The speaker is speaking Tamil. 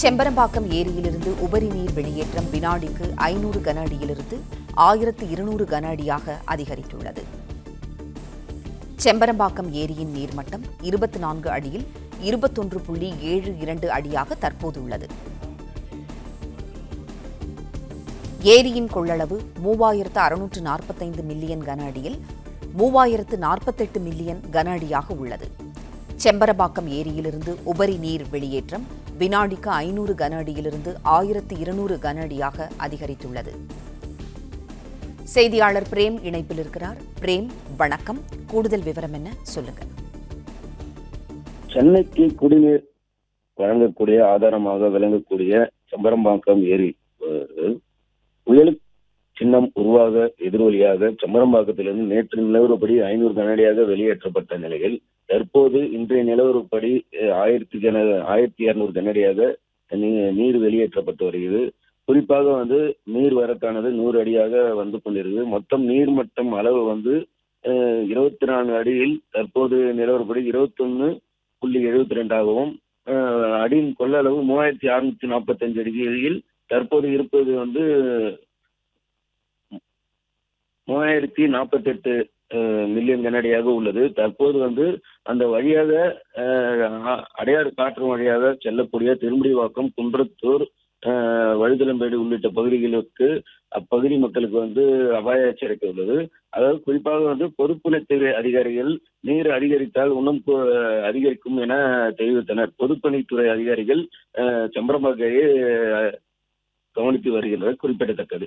செம்பரம்பாக்கம் ஏரியிலிருந்து உபரி நீர் வெளியேற்றம் வினாடிக்கு ஐநூறு கன அடியிலிருந்து ஆயிரத்து இருநூறு கன அடியாக அதிகரித்துள்ளது. செம்பரம்பாக்கம் ஏரியின் நீர்மட்டம் இருபத்தி நான்கு அடியில் இருபத்தொன்று புள்ளி ஏழு இரண்டு அடியாக தற்போதுள்ளது. ஏரியின் கொள்ளளவு மூவாயிரத்து அறுநூற்று நாற்பத்தைந்து மில்லியன் கன அடியில் மூவாயிரத்து நாற்பத்தெட்டு மில்லியன் கன அடியாக உள்ளது. செம்பரபாக்கம் ஏரியிலிருந்து உபரி நீர் வெளியேற்றம் வினாடிக்கு ஐநூறு கன அடியிலிருந்து ஆயிரத்து இருநூறு கன அடியாக அதிகரித்துள்ளது. செய்தியாளர் பிரேம் இணைப்பில் இருக்கிறார். பிரேம் வணக்கம். கூடுதல் விவரம் என்ன? சொல்லுங்க. சென்னைக்கு குடிநீர் வழங்கக்கூடிய ஆதாரமாக விளங்கக்கூடிய செம்பரம்பாக்கம் ஏரி புயல் சின்னம் உருவாக எதிரொலியாக செம்பரம்பாக்கத்திலிருந்து நேற்று நிலவரப்படி ஐநூறு கனடியாக வெளியேற்றப்பட்ட நிலையில் தற்போது இன்றைய நிலவரப்படி ஆயிரத்தி கன ஆயிரத்தி இரநூறு கனடியாக நீ- நீர் வெளியேற்றப்பட்டு வருகிறது. குறிப்பாக வந்து நீர் வரத்தானது நூறு அடியாக வந்து கொண்டிருக்கு மொத்தம் நீர்மட்டம் அளவு வந்து இருபத்தி நான்கு அடியில் தற்போது நிலவரப்படி இருபத்தொன்னு புள்ளி எழுபத்தி ரெண்டாகவும் அடியின் கொள்ளளவு மூவாயிரத்தி அறுநூத்தி நாற்பத்தஞ்சு அடியில் தற்போது இருப்பது வந்து மூவாயிரத்தி நாற்பத்தெட்டு மில்லியன் கனடியாக உள்ளது. தற்போது வந்து அந்த வழியாக அடையாறு காற்று வழியாக செல்லக்கூடிய திருமுடிவாக்கம் குன்றத்தூர் வழுதலம்பேடு உள்ளிட்ட பகுதிகளுக்கு அப்பகுதி மக்களுக்கு வந்து அபாய எச்சரிக்கை உள்ளது. அதாவது குறிப்பாக வந்து பொதுப்பணித்துறை அதிகாரிகள் நீர் அதிகரித்தால் இன்னும் அதிகரிக்கும் என தெரிவித்தனர். பொதுப்பணித்துறை அதிகாரிகள் அஹ், செம்பரம்பாக்கையை கவனித்து வருகின்றனர். குறிப்பிடத்தக்கது.